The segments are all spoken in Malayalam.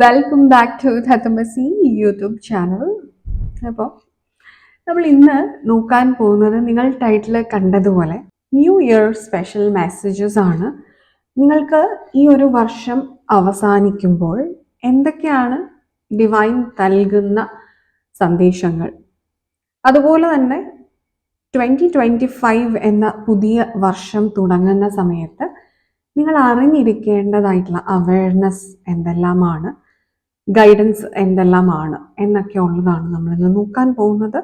Welcome back to Tattvamasi YouTube channel അപ്പോൾ നമ്മൾ ഇന്ന് നോക്കാൻ പോകുന്നത് നിങ്ങൾ ടൈറ്റിൽ കണ്ടതുപോലെ ന്യൂ ഇയർ സ്പെഷ്യൽ മെസ്സേജസ് ആണ്. നിങ്ങൾക്ക് ഈ ഒരു വർഷം അവസാനിക്കുമ്പോൾ എന്തൊക്കെയാണ് ഡിവൈൻ നൽകുന്ന സന്ദേശങ്ങൾ? അതുപോലെ തന്നെ ട്വന്റി ട്വന്റി ഫൈവ് എന്ന പുതിയ വർഷം തുടങ്ങുന്ന സമയത്ത് നിങ്ങൾ അറിഞ്ഞിരിക്കേണ്ടതായിട്ടുള്ള അവയർനെസ് എന്തെല്ലാമാണ്? ഗൈഡൻസ് എന്തെല്ലാമാണ് എന്നൊക്കെ ഉള്ളതാണ് നമ്മളിന്ന് നോക്കാൻ പോകുന്നത്.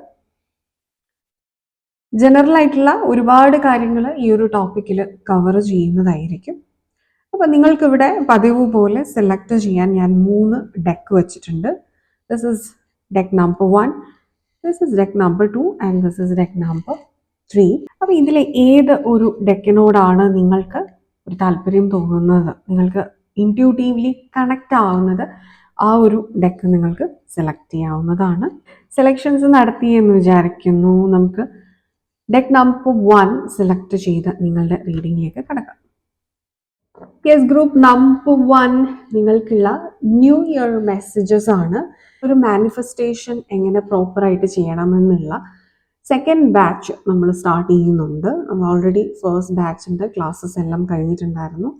ജനറൽ ആയിട്ടുള്ള ഒരുപാട് കാര്യങ്ങൾ ഈ ഒരു ടോപ്പിക്കിൽ കവർ ചെയ്യുന്നതായിരിക്കും. അപ്പം നിങ്ങൾക്കിവിടെ പതിവ് പോലെ സെലക്ട് ചെയ്യാൻ ഞാൻ മൂന്ന് ഡെക്ക് വെച്ചിട്ടുണ്ട്. This is deck number one this is deck number two and this is deck number three അപ്പം ഇതിലെ ഏത് ഒരു ഡെക്കിനോടാണ് നിങ്ങൾക്ക് ഒരു താല്പര്യം തോന്നുന്നത്? നിങ്ങൾക്ക് ഇന്റ്യൂട്ടീവ്ലി കണക്റ്റ് ആവുന്നത്? ആ ഒരു ഡെക്ക് നിങ്ങൾക്ക് സെലക്ട് ചെയ്യാവുന്നതാണ്. സെലക്ഷൻസ് നടത്തി എന്ന് വിചാരിക്കുന്നു. നമുക്ക് ഡെക്ക് നമ്പർ വൺ സെലക്ട് ചെയ്ത് നിങ്ങളുടെ റീഡിങ്ങിലേക്ക് കടക്കാം. യെസ് ഗ്രൂപ്പ് നമ്പർ വൺ നിങ്ങൾക്കുള്ള ന്യൂ ഇയർ മെസ്സേജസ് ആണ്. ഒരു മാനിഫെസ്റ്റേഷൻ എങ്ങനെ പ്രോപ്പറായിട്ട് ചെയ്യണമെന്നുള്ള സെക്കൻഡ് ബാച്ച് നമ്മൾ സ്റ്റാർട്ട് ചെയ്യുന്നുണ്ട്. ഓൾറെഡി ഫസ്റ്റ് ബാച്ചിന്റെ ക്ലാസ്സസ് എല്ലാം കഴിഞ്ഞിട്ടുണ്ടായിരുന്നു.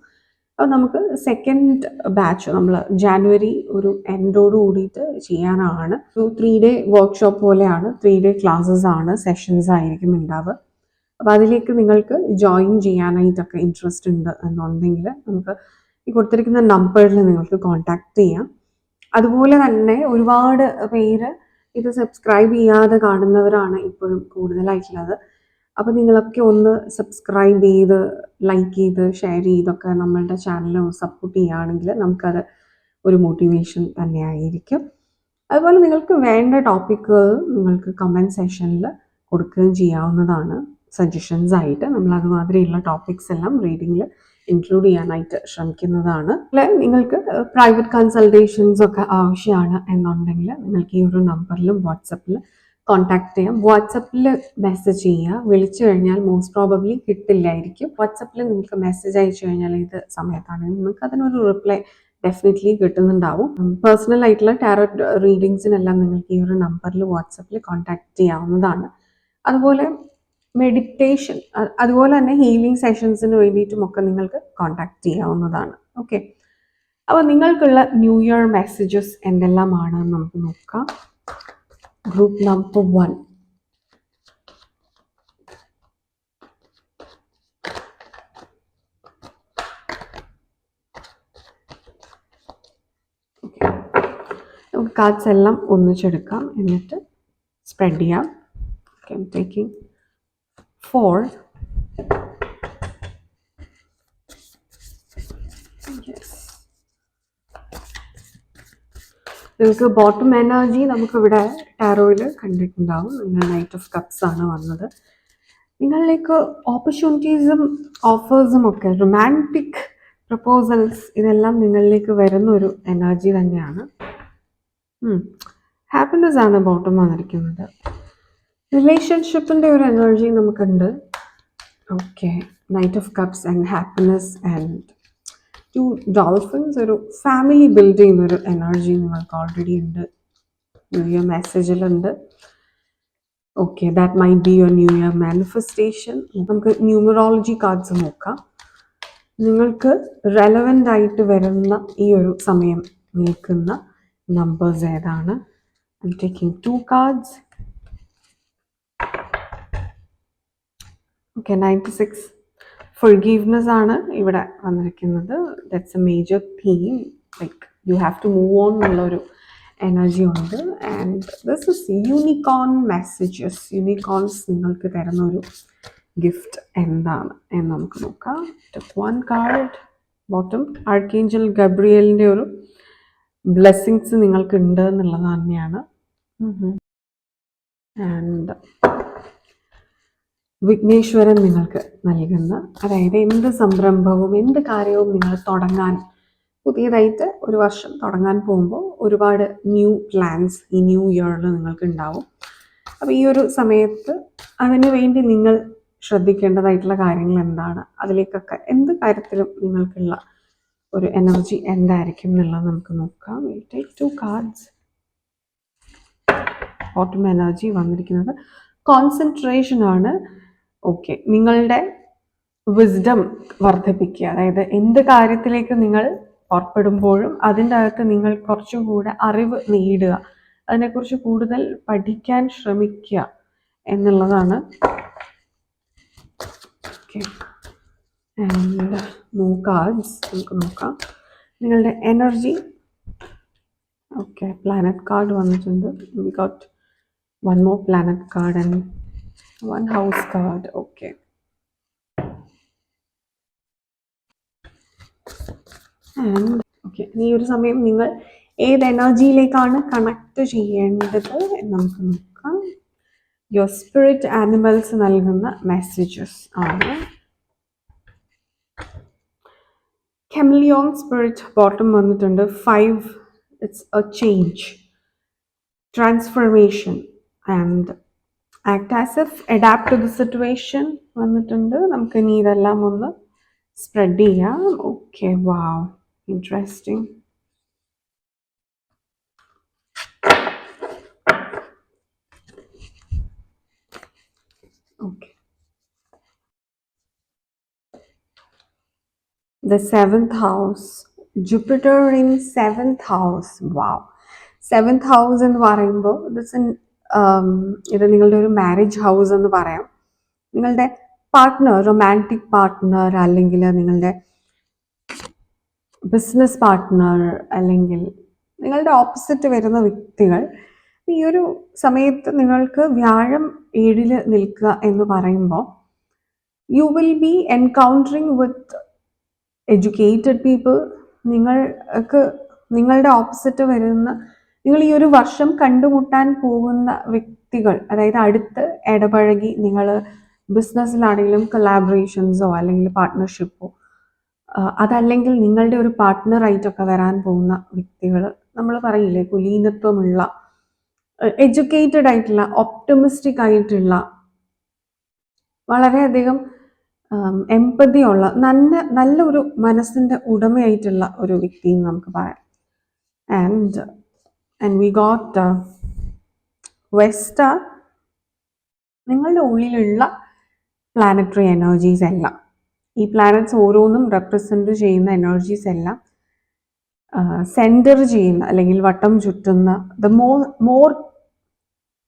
അപ്പോൾ നമുക്ക് സെക്കൻഡ് ബാച്ച് നമ്മൾ ജാനുവരി ഒരു എൻഡോട് കൂടിയിട്ട് ചെയ്യാനാണ്. ഒരു ത്രീ ഡേ വർക്ക്ഷോപ്പ് പോലെയാണ്. ത്രീ ഡേ ക്ലാസ്സസ് ആണ് സെഷൻസ് ആയിരിക്കും ഉണ്ടാവുക. അപ്പോൾ അതിലേക്ക് നിങ്ങൾക്ക് ജോയിൻ ചെയ്യാനായിട്ടൊക്കെ ഇൻട്രസ്റ്റ് ഉണ്ട് എന്നുണ്ടെങ്കിൽ നമുക്ക് ഈ കൊടുത്തിരിക്കുന്ന നമ്പറിൽ നിങ്ങൾക്ക് കോൺടാക്ട് ചെയ്യാം. അതുപോലെ തന്നെ ഒരുപാട് പേര് ഇത് സബ്സ്ക്രൈബ് ചെയ്യാതെ കാണുന്നവരാണ് ഇപ്പോഴും കൂടുതലായിട്ടുള്ളത്. അപ്പോൾ നിങ്ങളൊക്കെ ഒന്ന് സബ്സ്ക്രൈബ് ചെയ്ത് ലൈക്ക് ചെയ്ത് ഷെയർ ചെയ്തൊക്കെ നമ്മളുടെ ചാനൽ സപ്പോർട്ട് ചെയ്യുകയാണെങ്കിൽ നമുക്കത് ഒരു മോട്ടിവേഷൻ തന്നെയായിരിക്കും. അതുപോലെ നിങ്ങൾക്ക് വേണ്ട ടോപ്പിക്കുകൾ നിങ്ങൾക്ക് കമന്റ് സെഷനിൽ കൊടുക്കുകയും ചെയ്യാവുന്നതാണ്. സജഷൻസ് ആയിട്ട് നമ്മൾ അതുമാതിരിയുള്ള ടോപ്പിക്സ് എല്ലാം റീഡിങ്ങിൽ ഇൻക്ലൂഡ് ചെയ്യാനായിട്ട് ശ്രമിക്കുന്നതാണ്. അല്ലെ നിങ്ങൾക്ക് പ്രൈവറ്റ് കൺസൾട്ടേഷൻസ് ഒക്കെ ആവശ്യമാണ് എന്നുണ്ടെങ്കിൽ നിങ്ങൾക്ക് ഈ ഒരു നമ്പറിലും വാട്സപ്പിൽ കോൺടാക്ട് ചെയ്യാം. വാട്സപ്പിൽ മെസ്സേജ് ചെയ്യുക. വിളിച്ചു കഴിഞ്ഞാൽ മോസ്റ്റ് പ്രോബബ്ലി കിട്ടില്ലായിരിക്കും. വാട്സപ്പിൽ നിങ്ങൾക്ക് മെസ്സേജ് അയച്ചു കഴിഞ്ഞാൽ ഏത് സമയത്താണ്. നിങ്ങൾക്ക് അതിനൊരു റിപ്ലൈ ഡെഫിനറ്റ്ലി കിട്ടുന്നുണ്ടാവും. പേഴ്സണൽ ആയിട്ടുള്ള ടാരറ്റ് റീഡിങ്സിനെല്ലാം നിങ്ങൾക്ക് ഈ ഒരു നമ്പറിൽ വാട്സപ്പിൽ കോൺടാക്ട് ചെയ്യാവുന്നതാണ്. അതുപോലെ മെഡിറ്റേഷൻ അതുപോലെ തന്നെ ഹീലിംഗ് സെഷൻസിന് വേണ്ടിയിട്ടും ഒക്കെ നിങ്ങൾക്ക് കോൺടാക്ട് ചെയ്യാവുന്നതാണ്. ഓക്കെ അപ്പോൾ നിങ്ങൾക്കുള്ള ന്യൂ ഇയർ മെസ്സേജസ് എന്തെല്ലാമാണ് നമുക്ക് നോക്കാം. ഗ്രൂപ്പ് നമ്പർ 1 നമുക്ക് കാർഡ്സ് എല്ലാം ഒന്നിച്ചെടുക്കാം. എന്നിട്ട് സ്പ്രെഡ് ചെയ്യാം. Okay taking four. നിങ്ങൾക്ക് ബോട്ടം എനർജി നമുക്കിവിടെ ടാറോയിൽ കണ്ടിട്ടുണ്ടാവും. നിങ്ങൾ നൈറ്റ് ഓഫ് കപ്സ് ആണ് വന്നത്. നിങ്ങളിലേക്ക് ഓപ്പർച്യൂണിറ്റീസും ഓഫേഴ്സും ഒക്കെ റൊമാന്റിക് പ്രപ്പോസൽസ് ഇതെല്ലാം നിങ്ങളിലേക്ക് വരുന്ന ഒരു എനർജി തന്നെയാണ് ഹാപ്പിനെസ് ആണ് ബോട്ടം വന്നിരിക്കുന്നത്. റിലേഷൻഷിപ്പിന്റെ ഒരു എനർജി നമുക്കുണ്ട്. Okay knight of cups and happiness and two dolphins ഒരു ഫാമിലി ബിൽഡ് ചെയ്യുന്ന ഒരു എനർജി നിങ്ങൾക്ക് ഓൾറെഡി ഉണ്ട്. New year മെസ്സേജിലുണ്ട് okay that may be your new year manifestation നമുക്ക് ന്യൂമറോളജി കാർഡ്സ് നോക്കാം. നിങ്ങൾക്ക് റെലവന്റ് ആയിട്ട് വരുന്ന ഈ ഒരു സമയം നിൽക്കുന്ന നമ്പേഴ്സ് ഏതാണ്? I taking two cards okay ninety six forgiveness ആണ് ഇവിടെ വന്നിരിക്കുന്നത്. That's a major theme like you have to move on എന്നുള്ളൊരു എനർജി ഉണ്ട്. And this is unicorn messages unicorns നിങ്ങൾക്ക് തരുന്ന ഒരു ഗിഫ്റ്റ് എന്താണ് എന്ന് നമുക്ക് നോക്കാം. വൺ കാർഡ് ബോട്ടം ആർക്കേഞ്ചൽ ഗബ്രിയലിന്റെ ഒരു ബ്ലെസ്സിങ്സ് നിങ്ങൾക്ക് ഉണ്ട് എന്നുള്ളത് തന്നെയാണ്. ആൻഡ് വിഘ്നേശ്വരൻ നിങ്ങൾക്ക് നൽകുന്ന അതായത് എന്ത് സംരംഭവും എന്ത് കാര്യവും നിങ്ങൾ തുടങ്ങാൻ പുതിയതായിട്ട് ഒരു വർഷം തുടങ്ങാൻ പോകുമ്പോൾ ഒരുപാട് ന്യൂ പ്ലാൻസ് ഈ ന്യൂ ഇയറിൽ നിങ്ങൾക്ക് ഉണ്ടാവും അപ്പോൾ ഈ ഒരു സമയത്ത് അതിനു വേണ്ടി നിങ്ങൾ ശ്രദ്ധിക്കേണ്ടതായിട്ടുള്ള കാര്യങ്ങൾ എന്താണ്? അതിലേക്കൊക്കെ എന്ത് കാര്യത്തിലും നിങ്ങൾക്കുള്ള ഒരു എനർജി എന്തായിരിക്കും എന്നുള്ളത് നമുക്ക് നോക്കാം. ടേക്ക് ടു കാർഡ്സ് ഓട്ടം എനർജി വന്നിരിക്കുന്നത്. കോൺസെൻട്രേഷൻ ആണ്. ഓക്കെ നിങ്ങളുടെ വിസ്ഡം വർദ്ധിപ്പിക്കുക. അതായത് എന്ത് കാര്യത്തിലേക്ക് നിങ്ങൾ പുറപ്പെടുമ്പോഴും അതിന്റെ അകത്ത് നിങ്ങൾ കുറച്ചും കൂടെ അറിവ് നേടുക. അതിനെക്കുറിച്ച് കൂടുതൽ പഠിക്കാൻ ശ്രമിക്കുക എന്നുള്ളതാണ്. ഓക്കെ. ആൻഡ് നോ കാർഡ്സ് നമുക്ക് നോക്കാം. നിങ്ങളുടെ എനർജി ഓക്കെ പ്ലാനറ്റ് കാർഡ് വന്നിട്ടുണ്ട്. One more planet card and one house card okay okay ഈ ഒരു സമയം നിങ്ങൾ ഏത് എനർജിയിലേക്കാണ് കണക്ട് ചെയ്യേണ്ടത് നമുക്ക് നോക്കാം. യുവർ സ്പിരിറ്റ് ആനിമൽസ് നൽകുന്ന മെസ്സേജസ് ആണ്. കെമിലിയോൺ സ്പിരിറ്റ് ബോട്ടം വന്നിട്ടുണ്ട്. Five it's a change transformation and act as if adapt to the situation വന്നിട്ടുണ്ട്. നമുക്ക് ഇനി ഇതെല്ലാം ഒന്ന് സ്പ്രെഡ് ചെയ്യാം. Okay wow interesting Okay. The seventh house. Jupiter in seventh house. Wow. Seventh house എന്ന് പറയുമ്പോൾ ദിസ് ഇത് നിങ്ങളുടെ ഒരു മാരേജ് ഹൗസ് എന്ന് പറയാം നിങ്ങളുടെ പാർട്ട്ണർ റൊമാന്റിക് പാർട്ട്ണർ അല്ലെങ്കിൽ നിങ്ങളുടെ ബിസിനസ് പാർട്ട്ണർ അല്ലെങ്കിൽ നിങ്ങളുടെ ഓപ്പോസിറ്റ് വരുന്ന വ്യക്തികൾ ഈ ഒരു സമയത്ത് നിങ്ങൾക്ക് വ്യാഴം ഏഴിൽ നിൽക്കുക എന്ന് പറയുമ്പോൾ you will be encountering with educated people നിങ്ങൾക്ക് നിങ്ങളുടെ ഓപ്പോസിറ്റ് വരുന്ന നിങ്ങൾ ഈ ഒരു വർഷം കണ്ടുമുട്ടാൻ പോകുന്ന വ്യക്തികൾ അതായത് അടുത്ത് ഇടപഴകി നിങ്ങൾ ബിസിനസ്സിലാണെങ്കിലും കൊലാബറേഷൻസോ അല്ലെങ്കിൽ പാർട്ട്ണർഷിപ്പോ അതല്ലെങ്കിൽ നിങ്ങളുടെ ഒരു പാർട്ട്ണറായിട്ടൊക്കെ വരാൻ പോകുന്ന വ്യക്തികൾ നമ്മൾ പറയില്ലേ കുലീനത്വമുള്ള എഡ്യൂക്കേറ്റഡ് ആയിട്ടുള്ള ഒപ്റ്റമിസ്റ്റിക് ആയിട്ടുള്ള വളരെയധികം എമ്പതി ഉള്ള നല്ല നല്ലൊരു മനസ്സിന്റെ ഉടമയായിട്ടുള്ള ഒരു വ്യക്തി എന്ന് നമുക്ക് പറയാം. And and we got Vesta നിങ്ങളുടെ ഉള്ളിലുള്ള പ്ലാനറ്ററി എനർജീസ് എല്ലാം. ഈ പ്ലാനറ്റ്സ് ഓരോന്നും റെപ്രസെന്റ് ചെയ്യുന്ന എനർജീസ് എല്ലാം സെന്റർ ചെയ്യുന്ന അല്ലെങ്കിൽ വട്ടം ചുറ്റുന്ന the mo more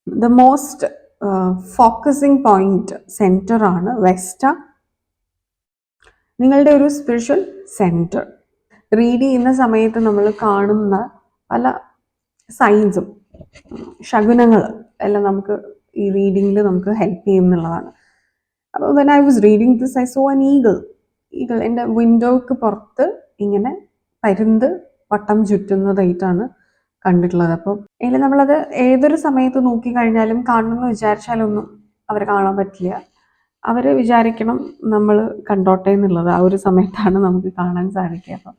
the most focusing point centre ആണ് വെസ്റ്റ നിങ്ങളുടെ ഒരു സ്പിരിച്വൽ സെന്റർ റീഡ് ചെയ്യുന്ന സമയത്ത് നമ്മൾ കാണുന്ന പല സൈൻസും ശകുനങ്ങൾ എല്ലാം നമുക്ക് ഈ റീഡിങ്ങിൽ നമുക്ക് ഹെൽപ്പ് ചെയ്യും എന്നുള്ളതാണ് അപ്പോൾ when I was reading this I saw an eagle eagle എന്റെ വിൻഡോക്ക് പുറത്ത് ഇങ്ങനെ പരുന്ത് വട്ടം ചുറ്റുന്നതായിട്ടാണ് കണ്ടിട്ടുള്ളത്. അപ്പോൾ അതിൽ നമ്മളത് ഏതൊരു സമയത്ത് നോക്കിക്കഴിഞ്ഞാലും കാണണമെന്ന് വിചാരിച്ചാലൊന്നും അവരെ കാണാൻ പറ്റില്ല. അവർ വിചാരിക്കണം നമ്മൾ കണ്ടോട്ടെ എന്നുള്ളത്. ആ ഒരു സമയത്താണ് നമുക്ക് കാണാൻ സാധിക്കുക. അപ്പം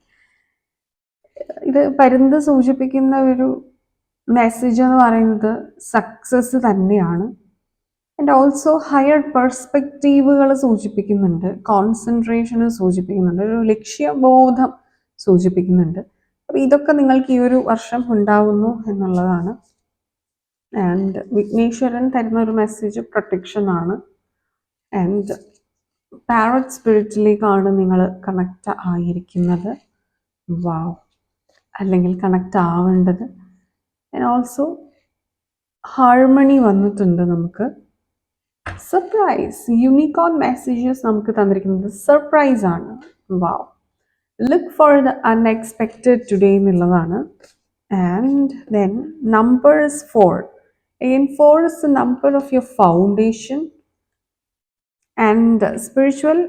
ഇത് പരുന്ത് സൂചിപ്പിക്കുന്ന ഒരു മെസ്സേജ് എന്ന് പറയുന്നത് സക്സസ് തന്നെയാണ്. ആൻഡ് ഓൾസോ ഹയർ പെർസ്പെക്റ്റീവുകൾ സൂചിപ്പിക്കുന്നുണ്ട് കോൺസെൻട്രേഷന് സൂചിപ്പിക്കുന്നുണ്ട് ഒരു ലക്ഷ്യബോധം സൂചിപ്പിക്കുന്നുണ്ട്. അപ്പോൾ ഇതൊക്കെ നിങ്ങൾക്ക് ഈ ഒരു വർഷം ഉണ്ടാവുന്നു എന്നുള്ളതാണ്. ആൻഡ് വിഘ്നേശ്വരൻ തരുന്ന ഒരു മെസ്സേജ് പ്രൊട്ടക്ഷൻ ആണ്. ആൻഡ് പാരറ്റ് സ്പിരിറ്റിലേക്കാണ് നിങ്ങൾ കണക്റ്റ് ആയിരിക്കുന്നത്. വാവ് അല്ലെങ്കിൽ കണക്റ്റ് ആവേണ്ടത്. ആൻഡ് ഓൾസോ ഹാർമണി വന്നിട്ടുണ്ട് നമുക്ക്. സർപ്രൈസ് യൂണിക്കോൺ മെസ്സേജസ് നമുക്ക് തന്നിരിക്കുന്നത് സർപ്രൈസ് ആണ്. Wow look for the unexpected today എന്നുള്ളതാണ്. And then numbers four and four is the number of your foundation and spiritual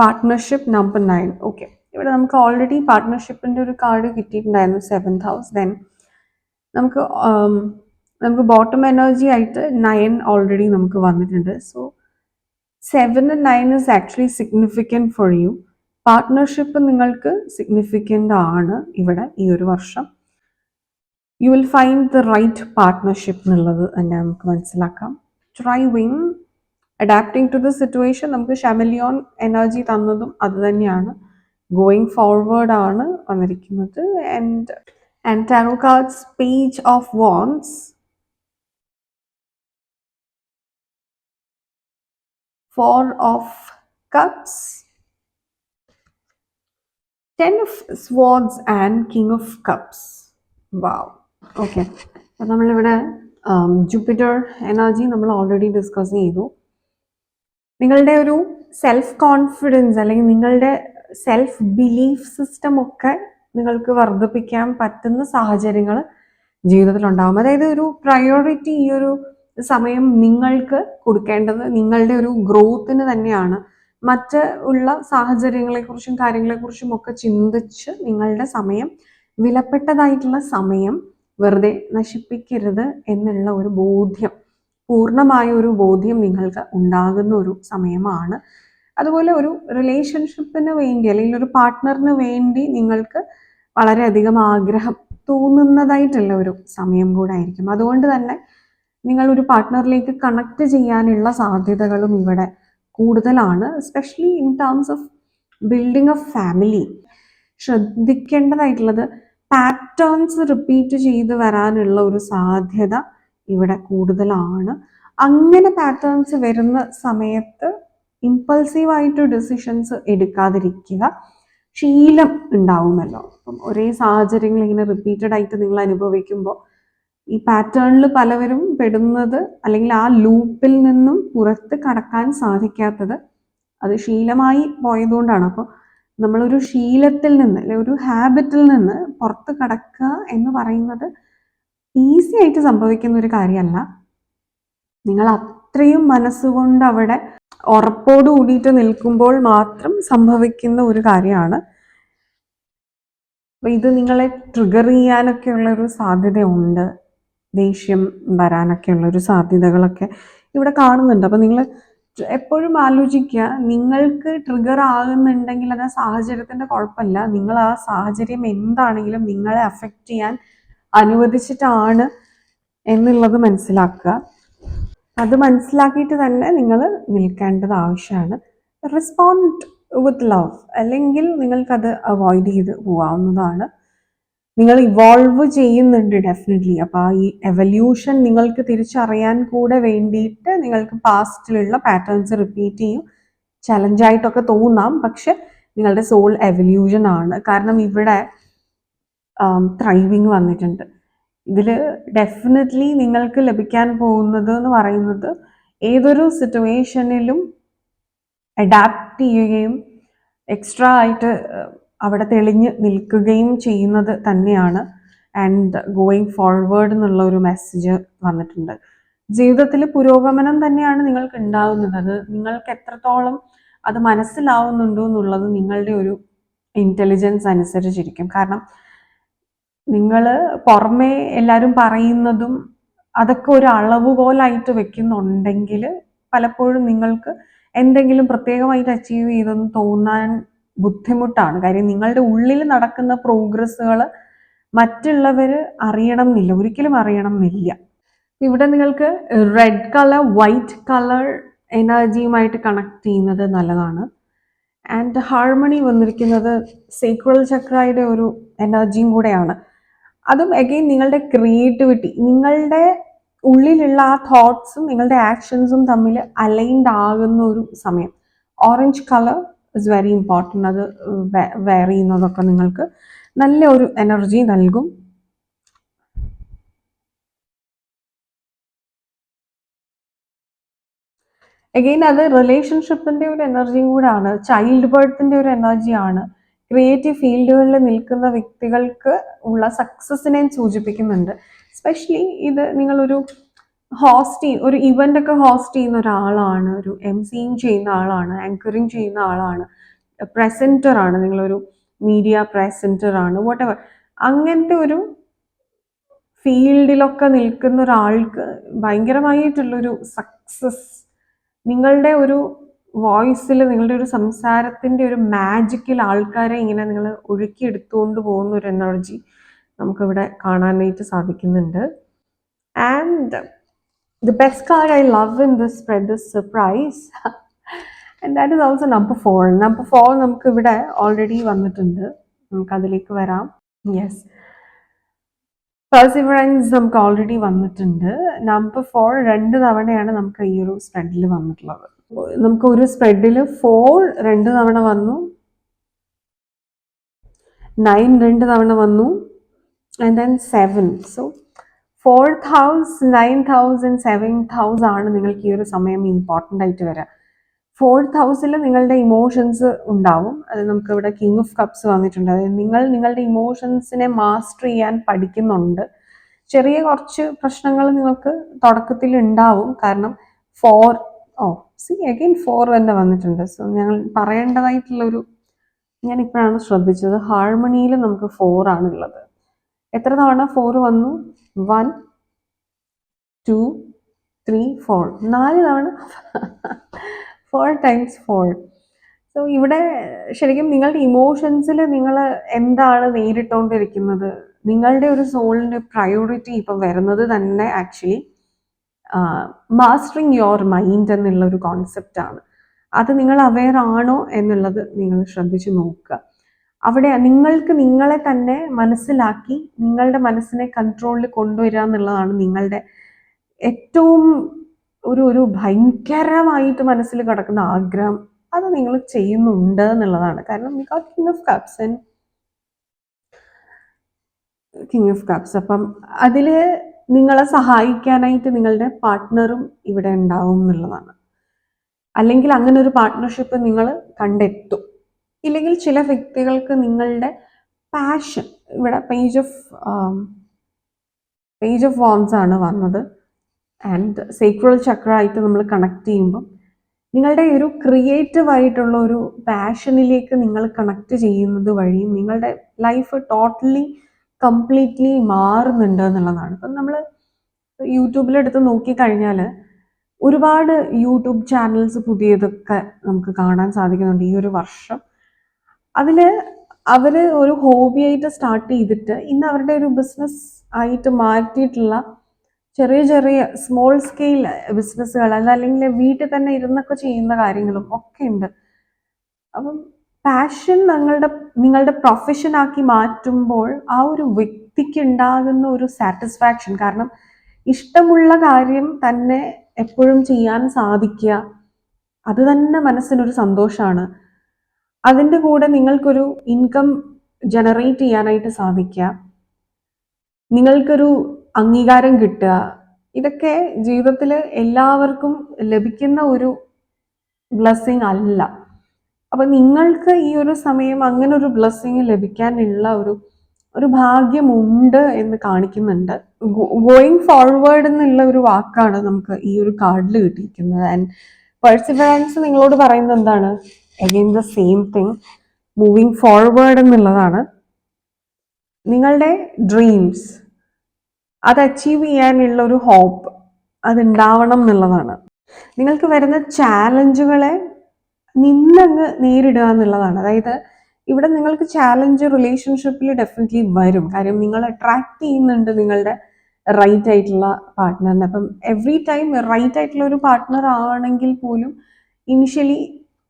partnership number nine okay ഇവിടെ നമുക്ക് ഓൾറെഡി പാർട്ട്ണർഷിപ്പിന്റെ ഒരു കാർഡ് കിട്ടിയിട്ടുണ്ടായിരുന്നു സെവൻ ഹൗസ് ദെൻ നമുക്ക് നമുക്ക് ബോട്ടം എനർജി ആയിട്ട് നയൻ ഓൾറെഡി നമുക്ക് വന്നിട്ടുണ്ട്. So seven nine is actually significant for you partnership നിങ്ങൾക്ക് സിഗ്നിഫിക്കന്റ് ആണ് ഇവിടെ ഈ ഒരു വർഷം. You will find the right partnership എന്നുള്ളത് തന്നെ നമുക്ക് മനസ്സിലാക്കാം. Trying adapting to the situation നമുക്ക് ഷമലിയോൺ എനർജി തന്നതും അത് തന്നെയാണ്. ഗോയിങ് ഫോർവേഡ് ആണ് വന്നിരിക്കുന്നത്. And and tarot cards page of wands four of cups. Ten of swords and king of cups wow okay അപ്പം നമ്മളിവിടെ ജൂപ്പിറ്റർ എനർജി നമ്മൾ ഓൾറെഡി ഡിസ്കസ് ചെയ്തു. നിങ്ങളുടെ ഒരു സെൽഫ് കോൺഫിഡൻസ് അല്ലെങ്കിൽ നിങ്ങളുടെ സെൽഫ് ബിലീഫ് സിസ്റ്റം ഒക്കെ നിങ്ങൾക്ക് വർദ്ധിപ്പിക്കാൻ പറ്റുന്ന സാഹചര്യങ്ങൾ ജീവിതത്തിൽ ഉണ്ടാകും അതായത് ഒരു പ്രയോറിറ്റി ഈ ഒരു സമയം നിങ്ങൾക്ക് കൊടുക്കേണ്ടത് നിങ്ങളുടെ ഒരു ഗ്രോത്തിന് തന്നെയാണ്. മറ്റ് ഉള്ള സാഹചര്യങ്ങളെക്കുറിച്ചും കാര്യങ്ങളെക്കുറിച്ചും ഒക്കെ ചിന്തിച്ച് നിങ്ങളുടെ സമയം വിലപ്പെട്ടതായിട്ടുള്ള സമയം വെറുതെ നശിപ്പിക്കരുത് എന്നുള്ള ഒരു ബോധ്യം പൂർണമായ ഒരു ബോധ്യം നിങ്ങൾക്ക് ഉണ്ടാകുന്ന ഒരു സമയമാണ്. അതുപോലെ ഒരു റിലേഷൻഷിപ്പിന് വേണ്ടി അല്ലെങ്കിൽ ഒരു പാർട്ട്ണറിന് വേണ്ടി നിങ്ങൾക്ക് വളരെയധികം ആഗ്രഹം തോന്നുന്നതായിട്ടുള്ള ഒരു സമയം കൂടെ ആയിരിക്കും. അതുകൊണ്ട് തന്നെ നിങ്ങൾ ഒരു പാർട്ട്ണറിലേക്ക് കണക്ട് ചെയ്യാനുള്ള സാധ്യതകളും ഇവിടെ കൂടുതലാണ് especially in terms of building of family ശ്രദ്ധിക്കേണ്ടതായിട്ടുള്ളത് patterns repeat ചെയ്ത് വരാനുള്ള ഒരു സാധ്യത ഇവിടെ കൂടുതലാണ്. അങ്ങനെ പാറ്റേൺസ് വരുന്ന സമയത്ത് ഇമ്പൾസീവായിട്ട് ഡിസിഷൻസ് എടുക്കാതിരിക്കുക ശീലം ഉണ്ടാവുമല്ലോ. അപ്പം ഒരേ സാഹചര്യങ്ങൾ ഇങ്ങനെ റിപ്പീറ്റഡ് ആയിട്ട് നിങ്ങൾ അനുഭവിക്കുമ്പോൾ ഈ പാറ്റേണിൽ പലവരും പെടുന്നത് അല്ലെങ്കിൽ ആ ലൂപ്പിൽ നിന്നും പുറത്ത് കടക്കാൻ സാധിക്കാത്തത് അത് ശീലമായി പോയതുകൊണ്ടാണ്. അപ്പോൾ നമ്മളൊരു ശീലത്തിൽ നിന്ന് അല്ലെ ഒരു ഹാബിറ്റിൽ നിന്ന് പുറത്ത് കടക്കുക എന്ന് പറയുന്നത് ഈസി ആയിട്ട് സംഭവിക്കുന്ന ഒരു കാര്യമല്ല. നിങ്ങൾ അത്രയും മനസ്സുകൊണ്ട് അവിടെ ഉറപ്പോട് കൂടിയിട്ട് നിൽക്കുമ്പോൾ മാത്രം സംഭവിക്കുന്ന ഒരു കാര്യമാണ്. ഇത് നിങ്ങളെ ട്രിഗർ ചെയ്യാനൊക്കെ ഉള്ള ഒരു സാധ്യതയുണ്ട്. ദേഷ്യം വരാനൊക്കെ ഉള്ള ഒരു സാധ്യതകളൊക്കെ ഇവിടെ കാണുന്നുണ്ട്. അപ്പോൾ നിങ്ങൾ എപ്പോഴും ആലോചിക്കുക നിങ്ങൾക്ക് ട്രിഗർ ആകുന്നുണ്ടെങ്കിൽ അത് ആ സാഹചര്യത്തിന്റെ കുഴപ്പമില്ല. നിങ്ങൾ ആ സാഹചര്യം എന്താണെങ്കിലും നിങ്ങളെ അഫക്റ്റ് ചെയ്യാൻ അനുവദിച്ചിട്ടാണ് എന്നുള്ളത് മനസ്സിലാക്കുക. അത് മനസ്സിലാക്കിയിട്ട് തന്നെ നിങ്ങൾ നിൽക്കേണ്ടത് ആവശ്യമാണ്. റെസ്പോണ്ട് വിത്ത് ലവ് അല്ലെങ്കിൽ നിങ്ങൾക്കത് അവോയ്ഡ് ചെയ്ത് പോവാവുന്നതാണ്. നിങ്ങൾ ഇവോൾവ് ചെയ്യുന്നുണ്ട് ഡെഫിനറ്റ്ലി അപ്പോൾ ആ ഈ എവല്യൂഷൻ നിങ്ങൾക്ക് തിരിച്ചറിയാൻ കൂടെ വേണ്ടിയിട്ട് നിങ്ങൾക്ക് പാസ്റ്റിലുള്ള പാറ്റേൺസ് റിപ്പീറ്റ് ചെയ്യും. ചലഞ്ചായിട്ടൊക്കെ തോന്നാം. പക്ഷെ നിങ്ങളുടെ സോൾ എവല്യൂഷൻ ആണ്. കാരണം ഇവിടെ ത്രൈവിങ് വന്നിട്ടുണ്ട്. ഇതിൽ ഡെഫിനറ്റ്ലി നിങ്ങൾക്ക് ലഭിക്കാൻ പോകുന്നത് എന്ന് പറയുന്നത് ഏതൊരു സിറ്റുവേഷനിലും അഡാപ്റ്റ് ചെയ്യുകയും എക്സ്ട്രാ ആയിട്ട് അവിടെ തെളിഞ്ഞ് നിൽക്കുകയും ചെയ്യുന്നത് തന്നെയാണ്. ആൻഡ് ഗോയിങ് ഫോർവേഡ് എന്നുള്ള ഒരു മെസ്സേജ് വന്നിട്ടുണ്ട്. ജീവിതത്തിൽ പുരോഗമനം തന്നെയാണ് നിങ്ങൾക്ക് ഉണ്ടാകുന്നത് അത് നിങ്ങൾക്ക് എത്രത്തോളം അത് മനസ്സിലാവുന്നുണ്ടോ എന്നുള്ളത് നിങ്ങളുടെ ഒരു ഇന്റലിജൻസ് അനുസരിച്ചിരിക്കും. കാരണം നിങ്ങൾ പുറമേ എല്ലാവരും പറയുന്നതും അതൊക്കെ ഒരു അളവുകോലായിട്ട് വെക്കുന്നുണ്ടെങ്കിൽ പലപ്പോഴും നിങ്ങൾക്ക് എന്തെങ്കിലും പ്രത്യേകമായിട്ട് അച്ചീവ് ചെയ്തെന്ന് തോന്നാൻ ബുദ്ധിമുട്ടാണ്. കാര്യം നിങ്ങളുടെ ഉള്ളിൽ നടക്കുന്ന പ്രോഗ്രസ്സുകൾ മറ്റുള്ളവർ അറിയണം എന്നില്ല. ഒരിക്കലും അറിയണം എന്നില്ല. ഇവിടെ നിങ്ങൾക്ക് റെഡ് കളർ വൈറ്റ് കളർ എനർജിയുമായിട്ട് കണക്ട് ചെയ്യുന്നത് നല്ലതാണ്. ആൻഡ് ഹാർമണി വന്നിരിക്കുന്നത് സീക്വൽ ചക്രയുടെ ഒരു എനർജിയും കൂടെയാണ്. അതും അഗെയിൻ നിങ്ങളുടെ ക്രിയേറ്റിവിറ്റി നിങ്ങളുടെ ഉള്ളിലുള്ള ആ തോട്ട്സും നിങ്ങളുടെ ആക്ഷൻസും തമ്മിൽ അലൈൻഡ് ആകുന്ന ഒരു സമയം. Orange colour is very important അത് വെയർ ചെയ്യുന്നതൊക്കെ നിങ്ങൾക്ക് നല്ല ഒരു എനർജി നൽകും. അഗെയിൻ അത് റിലേഷൻഷിപ്പിന്റെ ഒരു എനർജിയും കൂടാണ്. ചൈൽഡ് ബർത്തിന്റെ ഒരു എനർജിയാണ് ക്രിയേറ്റീവ് ഫീൽഡുകളിൽ നിൽക്കുന്ന വ്യക്തികൾക്ക് ഉള്ള സക്സസിനെയും സൂചിപ്പിക്കുന്നുണ്ട്. സ്പെഷ്യലി ഇത് നിങ്ങളൊരു ഹോസ്റ്റ് ചെയ്യുന്ന ഒരു ഇവന്റ് ഒക്കെ ഹോസ്റ്റ് ചെയ്യുന്ന ഒരാളാണ് ഒരു എം സിയും ചെയ്യുന്ന ആളാണ് ആങ്കറിങ് ചെയ്യുന്ന ആളാണ് പ്രസന്റർ ആണ് നിങ്ങളൊരു മീഡിയ പ്രസന്റർ ആണ് വോട്ട് എവർ അങ്ങനത്തെ ഒരു ഫീൽഡിലൊക്കെ നിൽക്കുന്ന ഒരാൾക്ക് ഭയങ്കരമായിട്ടുള്ളൊരു സക്സസ് നിങ്ങളുടെ ഒരു വോയിസിൽ നിങ്ങളുടെ ഒരു സംസാരത്തിന്റെ ഒരു മാജിക്കിൽ ആൾക്കാരെ ഇങ്ങനെ നിങ്ങൾ ഒഴുക്കിയെടുത്തുകൊണ്ട് പോകുന്ന ഒരു എനർജി നമുക്കിവിടെ കാണാനായിട്ട് സാധിക്കുന്നുണ്ട്. And the best card I love in this spread is surprise. and that is also number four. Number four നമുക്ക് ഇവിടെ ഓൾറെഡി വന്നിട്ടുണ്ട്. നമുക്ക് അതിലേക്ക് വരാം. യെസ് പെർസിവറൻസ് നമുക്ക് ഓൾറെഡി വന്നിട്ടുണ്ട്. നമ്പർ ഫോർ രണ്ട് തവണയാണ് നമുക്ക് ഈ ഒരു സ്പ്രെഡിൽ വന്നിട്ടുള്ളത്. നമുക്ക് ഒരു സ്പ്രെഡിൽ ഫോർ രണ്ട് തവണ വന്നു. നയൻ രണ്ട് തവണ വന്നു. And then seven so fourth house ninth house and seventh house ആണ് നിങ്ങൾക്ക് ഈ ഒരു സമയം ഇമ്പോർട്ടന്റ് ആയിട്ട് വരിക ഫോർത്ത് ഹൗസിൽ നിങ്ങളുടെ ഇമോഷൻസ് ഉണ്ടാവും. അത് നമുക്ക് ഇവിടെ കിങ് ഓഫ് കപ്സ് വന്നിട്ടുണ്ട്. അതായത് നിങ്ങൾ നിങ്ങളുടെ ഇമോഷൻസിനെ മാസ്റ്റർ ചെയ്യാൻ പഠിക്കുന്നുണ്ട്. ചെറിയ കുറച്ച് പ്രശ്നങ്ങൾ നിങ്ങൾക്ക് തുടക്കത്തിൽ ഉണ്ടാവും. കാരണം four oh see again four തന്നെ വന്നിട്ടുണ്ട്. സോ ഞങ്ങൾ പറയേണ്ടതായിട്ടുള്ളൊരു ഞാൻ ഇപ്പോഴാണ് ശ്രദ്ധിച്ചത്. ഹാർമണിയിൽ നമുക്ക് ഫോർ ആണുള്ളത്. എത്ര തവണ ഫോർ വന്നു? വൺ ടു ത്രീ ഫോർ നാല് തവണ. ഫോർ ടൈംസ് ഫോർ സോ ഇവിടെ ശരിക്കും നിങ്ങളുടെ ഇമോഷൻസിൽ നിങ്ങൾ എന്താണ് നേരിട്ടുകൊണ്ടിരിക്കുന്നത് നിങ്ങളുടെ ഒരു സോളിന്റെ പ്രയോറിറ്റി ഇപ്പം വരുന്നത് തന്നെ ആക്ച്വലി മാസ്റ്ററിങ് യുവർ മൈൻഡ് എന്നുള്ള ഒരു കോൺസെപ്റ്റാണ് അത് നിങ്ങൾ അവെയർ ആണോ എന്നുള്ളത് നിങ്ങൾ ശ്രദ്ധിച്ചു നോക്കുക. അവിടെ നിങ്ങൾക്ക് നിങ്ങളെ തന്നെ മനസ്സിലാക്കി നിങ്ങളുടെ മനസ്സിനെ കൺട്രോളിൽ കൊണ്ടുവരിക എന്നുള്ളതാണ് നിങ്ങളുടെ ഏറ്റവും ഒരു ഒരു ഭയങ്കരമായിട്ട് മനസ്സിൽ കിടക്കുന്ന ആഗ്രഹം. അത് നിങ്ങൾ ചെയ്യുന്നുണ്ട് എന്നുള്ളതാണ്. കാരണം because king of cups and king of cups അപ്പം അതിൽ നിങ്ങളെ സഹായിക്കാനായിട്ട് നിങ്ങളുടെ പാർട്ട്ണറും ഇവിടെ ഉണ്ടാവും എന്നുള്ളതാണ്. അല്ലെങ്കിൽ അങ്ങനെ ഒരു പാർട്ട്ണർഷിപ്പ് നിങ്ങൾ കണ്ടെത്തും. ഇല്ലെങ്കിൽ ചില വ്യക്തികൾക്ക് നിങ്ങളുടെ പാഷൻ ഇവിടെ page of page of wands ആണ് വന്നത്. ആൻഡ് സേക്രൽ ചക്ര ആയിട്ട് നമ്മൾ കണക്ട് ചെയ്യുമ്പം നിങ്ങളുടെ ഒരു ക്രിയേറ്റീവ് ആയിട്ടുള്ള ഒരു പാഷനിലേക്ക് നിങ്ങൾ കണക്ട് ചെയ്യുന്നത് വഴിയും നിങ്ങളുടെ ലൈഫ് ടോട്ടലി കംപ്ലീറ്റ്ലി മാറുന്നുണ്ട് എന്നുള്ളതാണ്. ഇപ്പം നമ്മൾ യൂട്യൂബിലെടുത്ത് നോക്കിക്കഴിഞ്ഞാൽ ഒരുപാട് യൂട്യൂബ് ചാനൽസ് പുതിയതൊക്കെ നമുക്ക് കാണാൻ സാധിക്കുന്നുണ്ട് ഈ ഒരു വർഷം. അതിൽ അവർ ഒരു ഹോബിയായിട്ട് സ്റ്റാർട്ട് ചെയ്തിട്ട് ഇന്ന് അവരുടെ ഒരു ബിസിനസ് ആയിട്ട് മാറ്റിയിട്ടുള്ള ചെറിയ ചെറിയ സ്മോൾ സ്കെയിൽ ബിസിനസ്സുകൾ അതല്ലെങ്കിൽ വീട്ടിൽ തന്നെ ഇരുന്നൊക്കെ ചെയ്യുന്ന കാര്യങ്ങളും ഒക്കെ ഉണ്ട്. അപ്പം പാഷൻ നിങ്ങളുടെ നിങ്ങളുടെ പ്രൊഫഷൻ ആക്കി മാറ്റുമ്പോൾ ആ ഒരു വ്യക്തിക്ക് ഉണ്ടാകുന്ന ഒരു സാറ്റിസ്ഫാക്ഷൻ കാരണം ഇഷ്ടമുള്ള കാര്യം തന്നെ എപ്പോഴും ചെയ്യാൻ സാധിക്കുക അത് തന്നെ മനസ്സിനൊരു സന്തോഷമാണ്. അതിന്റെ കൂടെ നിങ്ങൾക്കൊരു ഇൻകം ജനറേറ്റ് ചെയ്യാനായിട്ട് സാധിക്കുക. നിങ്ങൾക്കൊരു അംഗീകാരം കിട്ടുക. ഇതൊക്കെ ജീവിതത്തിൽ എല്ലാവർക്കും ലഭിക്കുന്ന ഒരു ബ്ലെസ്സിങ് അല്ല. അപ്പൊ നിങ്ങൾക്ക് ഈ ഒരു സമയം അങ്ങനെ ഒരു ബ്ലെസ്സിങ് ലഭിക്കാനുള്ള ഒരു ഒരു ഭാഗ്യമുണ്ട് എന്ന് കാണിക്കുന്നുണ്ട്. ഗോയിങ് ഫോർവേഡ് എന്നുള്ള ഒരു വാക്കാണ് നമുക്ക് ഈ ഒരു കാർഡിൽ കിട്ടിയിരിക്കുന്നത്. ആൻഡ് പെർസിഫറൻസ് നിങ്ങളോട് പറയുന്നത് എന്താണ്? Again the same thing moving forward എന്നുള്ളതാണ് നിങ്ങളുടെ ഡ്രീംസ് അത് അച്ചീവ് ചെയ്യാനുള്ള ഒരു ഹോപ്പ് അതുണ്ടാവണം എന്നുള്ളതാണ്. നിങ്ങൾക്ക് വരുന്ന ചാലഞ്ചുകളെ നിന്നങ്ങ് നേരിടുക എന്നുള്ളതാണ്. അതായത് ഇവിടെ നിങ്ങൾക്ക് ചാലഞ്ച് റിലേഷൻഷിപ്പിൽ ഡെഫിനറ്റ്ലി വരും. കാര്യം നിങ്ങൾ അട്രാക്ട് ചെയ്യുന്നുണ്ട് നിങ്ങളുടെ റൈറ്റ് ആയിട്ടുള്ള പാർട്ട്ണറിനെ അപ്പം എവറി ടൈം റൈറ്റ് ആയിട്ടുള്ള ഒരു പാർട്ട്ണർ ആവണമെങ്കിൽ പോലും ഇനിഷ്യലി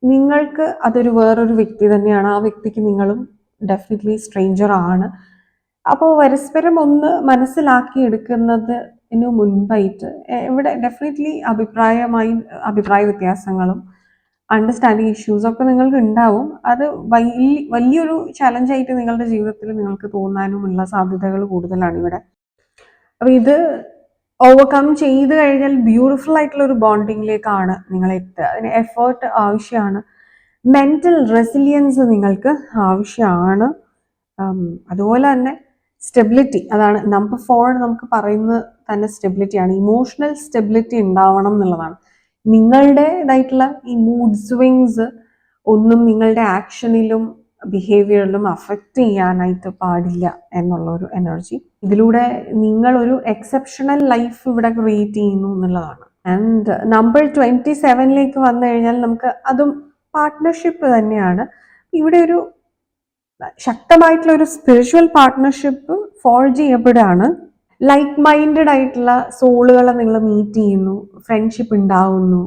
നിങ്ങൾക്ക് അതൊരു വേറൊരു വ്യക്തി തന്നെയാണ്. ആ വ്യക്തിക്ക് നിങ്ങളും ഡെഫിനറ്റ്ലി സ്ട്രേഞ്ചർ ആണ്. അപ്പോൾ പരസ്പരം ഒന്ന് മനസ്സിലാക്കി എടുക്കുന്നതിന് മുൻപായിട്ട് ഇവിടെ ഡെഫിനറ്റ്ലി അഭിപ്രായമായി അഭിപ്രായ വ്യത്യാസങ്ങളും അണ്ടർസ്റ്റാൻഡിങ് ഇഷ്യൂസ് ഒക്കെ നിങ്ങൾക്ക് ഉണ്ടാവും. അത് വലിയ വലിയൊരു ചലഞ്ചായിട്ട് നിങ്ങളുടെ ജീവിതത്തിൽ നിങ്ങൾക്ക് തോന്നാനുമുള്ള സാധ്യതകൾ കൂടുതലാണ് ഇവിടെ. അപ്പോൾ ഇത് ഓവർകം ചെയ്ത് കഴിഞ്ഞാൽ ബ്യൂട്ടിഫുൾ ആയിട്ടുള്ള ഒരു ബോണ്ടിങ്ങിലേക്കാണ് നിങ്ങൾ എത്തുക. അതിന് എഫേർട്ട് ആവശ്യമാണ്. മെന്റൽ റെസിലിയൻസ് നിങ്ങൾക്ക് ആവശ്യമാണ്. അതുപോലെ തന്നെ സ്റ്റെബിലിറ്റി അതാണ് നമ്പർ ഫോർ നമുക്ക് പറയുന്നത് തന്നെ സ്റ്റെബിലിറ്റിയാണ് ഇമോഷണൽ സ്റ്റെബിലിറ്റി ഉണ്ടാവണം എന്നുള്ളതാണ്. നിങ്ങളുടേതായിട്ടുള്ള ഈ മൂഡ് സ്വിങ്സ് ഒന്നും നിങ്ങളുടെ ആക്ഷനിലും ബിഹേവിയറിലും അഫക്റ്റ് ചെയ്യാനായിട്ട് പാടില്ല എന്നുള്ള ഒരു എനർജി ഇതിലൂടെ നിങ്ങളൊരു എക്സെപ്ഷണൽ ലൈഫ് ഇവിടെ ക്രിയേറ്റ് ചെയ്യുന്നു എന്നുള്ളതാണ്. ആൻഡ് നമ്പർ ട്വന്റി സെവനിലേക്ക് വന്നു കഴിഞ്ഞാൽ നമുക്ക് അതും പാർട്ട്ണർഷിപ്പ് തന്നെയാണ്. ഇവിടെ ഒരു ശക്തമായിട്ടുള്ള ഒരു സ്പിരിച്വൽ പാർട്ട്ണർഷിപ്പ് ഫോർജ് ചെയ്യപ്പെടുകയാണ്. ലൈക്ക് മൈൻഡഡ് ആയിട്ടുള്ള സോളുകളെ നിങ്ങൾ മീറ്റ് ചെയ്യുന്നു ഫ്രണ്ട്ഷിപ്പ് ഉണ്ടാവുന്നു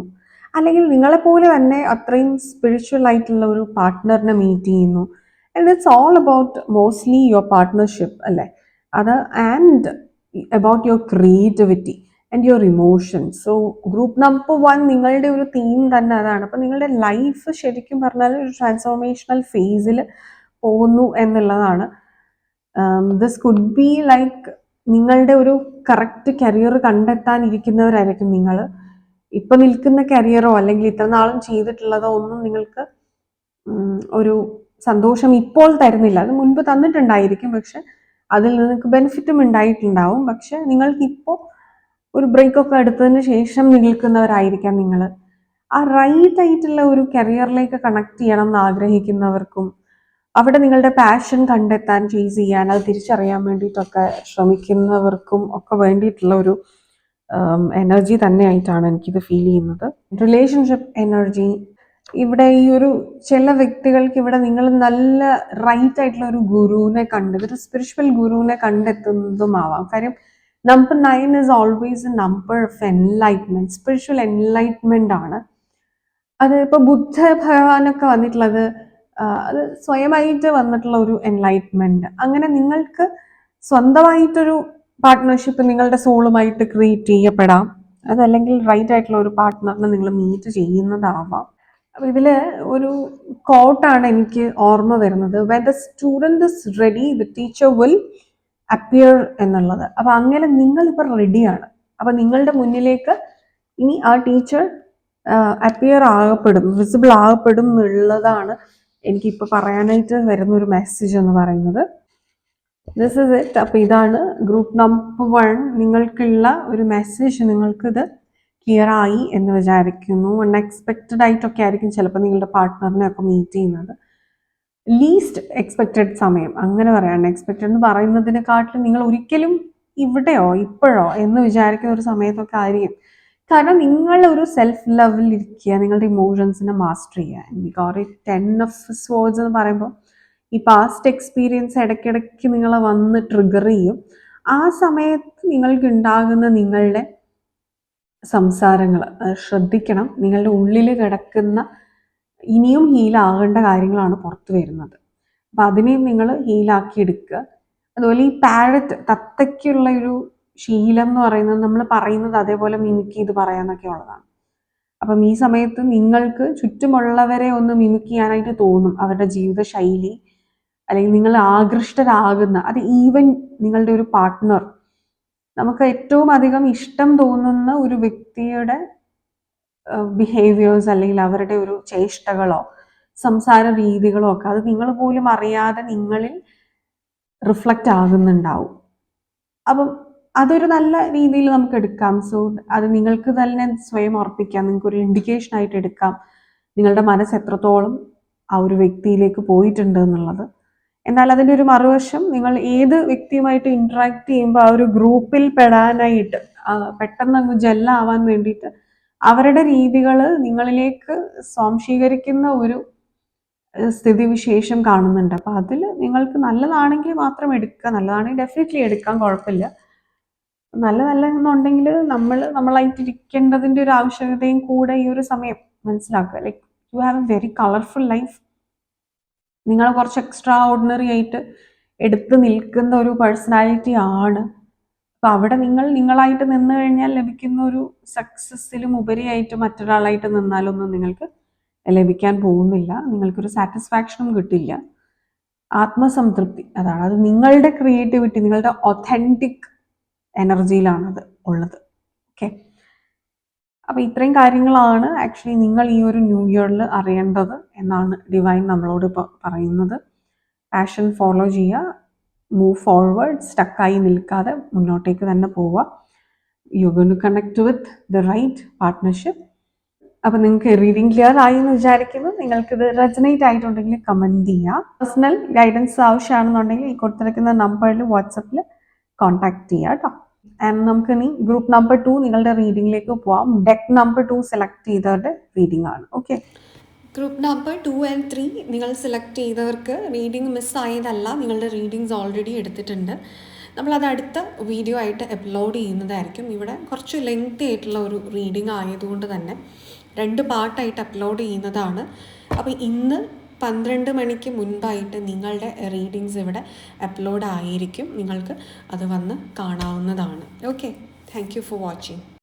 അല്ലെങ്കിൽ നിങ്ങളെപ്പോലെ തന്നെ അത്രയും സ്പിരിച്വൽ ആയിട്ടുള്ള ഒരു പാർട്ട്ണറിനെ മീറ്റ് ചെയ്യുന്നു. And it's all about mostly your partnership അല്ലേ? അത് and about your creativity and your emotion so group number one നിങ്ങളുടെ ഒരു തീം തന്നെ അതാണ്. അപ്പം നിങ്ങളുടെ ലൈഫ് ശരിക്കും പറഞ്ഞാൽ ഒരു ട്രാൻസ്ഫോർമേഷണൽ ഫേസിൽ പോകുന്നു എന്നുള്ളതാണ്. ദിസ് കുഡ് ബി ലൈക്ക് നിങ്ങളുടെ ഒരു കറക്റ്റ് കരിയർ കണ്ടെത്താനിരിക്കുന്നവരായിരിക്കും നിങ്ങൾ ഇപ്പൊ നിൽക്കുന്ന കരിയറോ അല്ലെങ്കിൽ ഇത്ര നാളും ചെയ്തിട്ടുള്ളതോ ഒന്നും നിങ്ങൾക്ക് ഒരു സന്തോഷം ഇപ്പോൾ തരുന്നില്ല. അത് മുൻപ് തന്നിട്ടുണ്ടായിരിക്കും. പക്ഷെ അതിൽ നിങ്ങൾക്ക് ബെനിഫിറ്റും ഉണ്ടായിട്ടുണ്ടാവും. പക്ഷെ നിങ്ങൾക്ക് ഇപ്പോൾ ഒരു ബ്രേക്ക് ഒക്കെ എടുത്തതിന് ശേഷം നിൽക്കുന്നവരായിരിക്കാം നിങ്ങൾ ആ റൈറ്റ് ആയിട്ടുള്ള ഒരു കരിയറിലേക്ക് കണക്ട് ചെയ്യണം എന്ന് ആഗ്രഹിക്കുന്നവർക്കും അവിടെ നിങ്ങളുടെ പാഷൻ കണ്ടെത്താൻ ചേസ് ചെയ്യാൻ അത് തിരിച്ചറിയാൻ വേണ്ടിയിട്ടൊക്കെ ശ്രമിക്കുന്നവർക്കും ഒക്കെ വേണ്ടിയിട്ടുള്ള ഒരു എനർജി തന്നെയായിട്ടാണ് എനിക്കിത് ഫീൽ ചെയ്യുന്നത്. റിലേഷൻഷിപ്പ് എനർജി ഇവിടെ ഈ ഒരു ചില വ്യക്തികൾക്ക് ഇവിടെ നിങ്ങൾ നല്ല റൈറ്റ് ആയിട്ടുള്ള ഒരു ഗുരുവിനെ കണ്ട് ഒരു സ്പിരിച്വൽ ഗുരുവിനെ കണ്ടെത്തുന്നതുമാവാം. കാര്യം number nine is always a number of enlightenment spiritual enlightenment ആണ്. അത് ഇപ്പൊ ബുദ്ധ ഭഗവാനൊക്കെ വന്നിട്ടുള്ളത് അത് സ്വയമായിട്ട് വന്നിട്ടുള്ള ഒരു എൻലൈറ്റ്മെന്റ് അങ്ങനെ നിങ്ങൾക്ക് സ്വന്തമായിട്ടൊരു പാർട്ട്ണർഷിപ്പ് നിങ്ങളുടെ സോളുമായിട്ട് ക്രിയേറ്റ് ചെയ്യപ്പെടാം. അതല്ലെങ്കിൽ റൈറ്റ് ആയിട്ടുള്ള ഒരു പാർട്ട്ണറിനെ നിങ്ങൾ മീറ്റ് ചെയ്യുന്നതാവാം. അപ്പോൾ ഇതിൽ ഒരു കോട്ടാണ് എനിക്ക് ഓർമ്മ വരുന്നത്. When the student is ready the teacher will appear എന്നുള്ളത്. അപ്പോൾ അങ്ങനെ നിങ്ങൾ ഇപ്പൊ റെഡിയാണ് അപ്പോൾ നിങ്ങളുടെ മുന്നിലേക്ക് ഇനി ആ ടീച്ചർ അപ്പിയർ ആകപ്പെടും വിസിബിൾ ആകപ്പെടും എന്നുള്ളതാണ് എനിക്കിപ്പോൾ പറയാനായിട്ട് വരുന്ന ഒരു മെസ്സേജ് എന്ന് പറയുന്നത്. ദിസ് ഇസ് ഇറ്റ് അപ്പോൾ ഇതാണ് ഗ്രൂപ്പ് നമ്പർ വൺ നിങ്ങൾക്കുള്ള ഒരു മെസ്സേജ് നിങ്ങൾക്കിത് ക്ലിയർ ആയി എന്ന് വിചാരിക്കുന്നു. അൺഎക്സ്പെക്റ്റഡ് ആയിട്ടൊക്കെ ആയിരിക്കും ചിലപ്പോൾ നിങ്ങളുടെ പാർട്ട്ണറിനെ ഒക്കെ മീറ്റ് ചെയ്യുന്നത്. ലീസ്റ്റ് എക്സ്പെക്റ്റഡ് സമയം. അങ്ങനെ പറയാം. അൺഎക്സ്പെക്റ്റഡ് എന്ന് പറയുന്നതിനെക്കാട്ടിലും നിങ്ങൾ ഒരിക്കലും ഇവിടെയോ ഇപ്പോഴോ എന്ന് വിചാരിക്കുന്ന ഒരു സമയത്തൊക്കെ ആയിരിക്കും. കാരണം നിങ്ങൾ ഒരു സെൽഫ് ലെവലിൽ ഇരിക്കുക നിങ്ങളുടെ ഇമോഷൻസിനെ മാസ്റ്റർ ചെയ്യുക. ബിക്കോസ് ടെൻ ഓഫ് സ്വേർഡ്സ് എന്ന് പറയുമ്പോൾ ഈ പാസ്റ്റ് എക്സ്പീരിയൻസ് ഇടയ്ക്കിടയ്ക്ക് നിങ്ങളെ വന്ന് ട്രിഗർ ചെയ്യും. ആ സമയത്ത് നിങ്ങൾക്ക് ഉണ്ടാകുന്ന നിങ്ങളുടെ സംസാരങ്ങൾ ശ്രദ്ധിക്കണം. നിങ്ങളുടെ ഉള്ളിൽ കിടക്കുന്ന ഇനിയും ഹീലാകേണ്ട കാര്യങ്ങളാണ് പുറത്തു വരുന്നത്. അപ്പം അതിനെയും നിങ്ങൾ ഹീലാക്കി എടുക്കുക. അതുപോലെ ഈ പാരറ്റ് തത്തയ്ക്കുള്ള ഒരു ശീലം എന്ന് പറയുന്നത് നമ്മൾ പറയുന്നത് അതേപോലെ മിമിക്ക് ചെയ്ത് പറയാന്നൊക്കെ ഉള്ളതാണ്. അപ്പം ഈ സമയത്ത് നിങ്ങൾക്ക് ചുറ്റുമുള്ളവരെ ഒന്ന് മിമിക്ക് ചെയ്യാനായിട്ട് തോന്നും. അവരുടെ ജീവിത ശൈലി അല്ലെങ്കിൽ നിങ്ങൾ ആകൃഷ്ടരാകുന്ന അത് ഈവൻ നിങ്ങളുടെ ഒരു പാർട്ട്ണർ നമുക്ക് ഏറ്റവും അധികം ഇഷ്ടം തോന്നുന്ന ഒരു വ്യക്തിയുടെ ബിഹേവിയേഴ്സ് അല്ലെങ്കിൽ അവരുടെ ഒരു ചേഷ്ടകളോ സംസാര രീതികളോ ഒക്കെ അത് നിങ്ങൾ പോലും അറിയാതെ നിങ്ങളിൽ റിഫ്ലക്റ്റ് ആകുന്നുണ്ടാവും. അപ്പം അതൊരു നല്ല രീതിയിൽ നമുക്ക് എടുക്കാം. സോ അത് നിങ്ങൾക്ക് തന്നെ സ്വയം ഉറപ്പിക്കാം. നിങ്ങൾക്ക് ഒരു ഇൻഡിക്കേഷൻ ആയിട്ട് എടുക്കാം. നിങ്ങളുടെ മനസ്സ് എത്രത്തോളം ആ ഒരു വ്യക്തിയിലേക്ക് പോയിട്ടുണ്ട് എന്നുള്ളത്. എന്നാൽ അതിന്റെ ഒരു മറുവശം നിങ്ങൾ ഏത് വ്യക്തിയുമായിട്ട് ഇൻട്രാക്ട് ചെയ്യുമ്പോൾ ആ ഒരു ഗ്രൂപ്പിൽ പെടാനായിട്ട് പെട്ടെന്ന് അങ്ങ് ജെല്ലാവാൻ വേണ്ടിയിട്ട് അവരുടെ രീതികൾ നിങ്ങളിലേക്ക് സ്വാംശീകരിക്കുന്ന ഒരു സ്ഥിതിവിശേഷം കാണുന്നുണ്ട്. അപ്പോൾ അതിൽ നിങ്ങൾക്ക് നല്ലതാണെങ്കിൽ മാത്രം എടുക്കുക. നല്ലതാണെങ്കിൽ ഡെഫിനറ്റ്ലി എടുക്കാൻ കുഴപ്പമില്ല. നല്ലതല്ല എന്നുണ്ടെങ്കിൽ നമ്മൾ നമ്മളായിട്ടിരിക്കേണ്ടതിന്റെ ഒരു ആവശ്യകതയും കൂടെ ഈ ഒരു സമയം മനസ്സിലാക്കുക. Like you have a very colourful life നിങ്ങൾ കുറച്ച് എക്സ്ട്രാ ഓർഡിനറി ആയിട്ട് എടുത്തു നിൽക്കുന്ന ഒരു പേഴ്സണാലിറ്റി ആണ്. അപ്പം അവിടെ നിങ്ങൾ നിങ്ങളായിട്ട് നിന്ന് കഴിഞ്ഞാൽ ലഭിക്കുന്ന ഒരു സക്സസ്സിലും ഉപരിയായിട്ട് മറ്റൊരാളായിട്ട് നിന്നാലൊന്നും നിങ്ങൾക്ക് ലഭിക്കാൻ പോകുന്നില്ല. നിങ്ങൾക്കൊരു സാറ്റിസ്ഫാക്ഷനും കിട്ടില്ല. ആത്മസംതൃപ്തി അതാണ് അത് നിങ്ങളുടെ ക്രിയേറ്റിവിറ്റി നിങ്ങളുടെ ഒഥന്റിക് എനർജിയിലാണത് ഉള്ളത്. ഓക്കെ അപ്പോൾ ഇത്രയും കാര്യങ്ങളാണ് ആക്ച്വലി നിങ്ങൾ ഈ ഒരു ന്യൂ ഇയറിൽ അറിയേണ്ടത് എന്നാണ് ഡിവൈൻ നമ്മളോട് ഇപ്പോൾ പറയുന്നത്. പാഷൻ ഫോളോ ചെയ്യുക മൂവ് ഫോർവേഡ് സ്റ്റക്കായി നിൽക്കാതെ മുന്നോട്ടേക്ക് തന്നെ പോവുക. You gone to connect with the right partnership അപ്പം നിങ്ങൾക്ക് റീഡിംഗ് ക്ലിയർ ആയി എന്ന് വിചാരിക്കുന്നു. ഇത് റെജനേറ്റ് ആയിട്ടുണ്ടെങ്കിൽ കമന്റ് ചെയ്യുക പേഴ്സണൽ ഗൈഡൻസ് ആവശ്യമാണെന്നുണ്ടെങ്കിൽ ഈ കൊടുത്തിരിക്കുന്ന നമ്പറിൽ വാട്സപ്പിൽ കോൺടാക്ട് ചെയ്യുക കേട്ടോ ആൻഡ് നമുക്ക് ഇനി ഗ്രൂപ്പ് നമ്പർ ടു നിങ്ങളുടെ റീഡിങ്ങിലേക്ക് പോവാം. ഡെക്ക് നമ്പർ ടു സെലക്ട് ചെയ്തവരുടെ റീഡിംഗ് ആണ്. Okay group number two and three നിങ്ങൾ സെലക്ട് ചെയ്തവർക്ക് റീഡിംഗ് മിസ്സായതല്ല നിങ്ങളുടെ റീഡിങ്സ് ഓൾറെഡി എടുത്തിട്ടുണ്ട്. നമ്മളത് അടുത്ത വീഡിയോ ആയിട്ട് അപ്ലോഡ് ചെയ്യുന്നതായിരിക്കും. ഇവിടെ കുറച്ച് ലെങ്തി ആയിട്ടുള്ള ഒരു റീഡിംഗ് ആയതുകൊണ്ട് തന്നെ രണ്ട് പാർട്ടായിട്ട് അപ്ലോഡ് ചെയ്യുന്നതാണ്. അപ്പോൾ ഇന്ന് പന്ത്രണ്ട് മണിക്ക് മുൻപായിട്ട് നിങ്ങളുടെ റീഡിങ്സ് ഇവിടെ അപ്ലോഡ് ആയിരിക്കും. നിങ്ങൾക്ക് അത് വന്ന് കാണാവുന്നതാണ്. Okay thank you for watching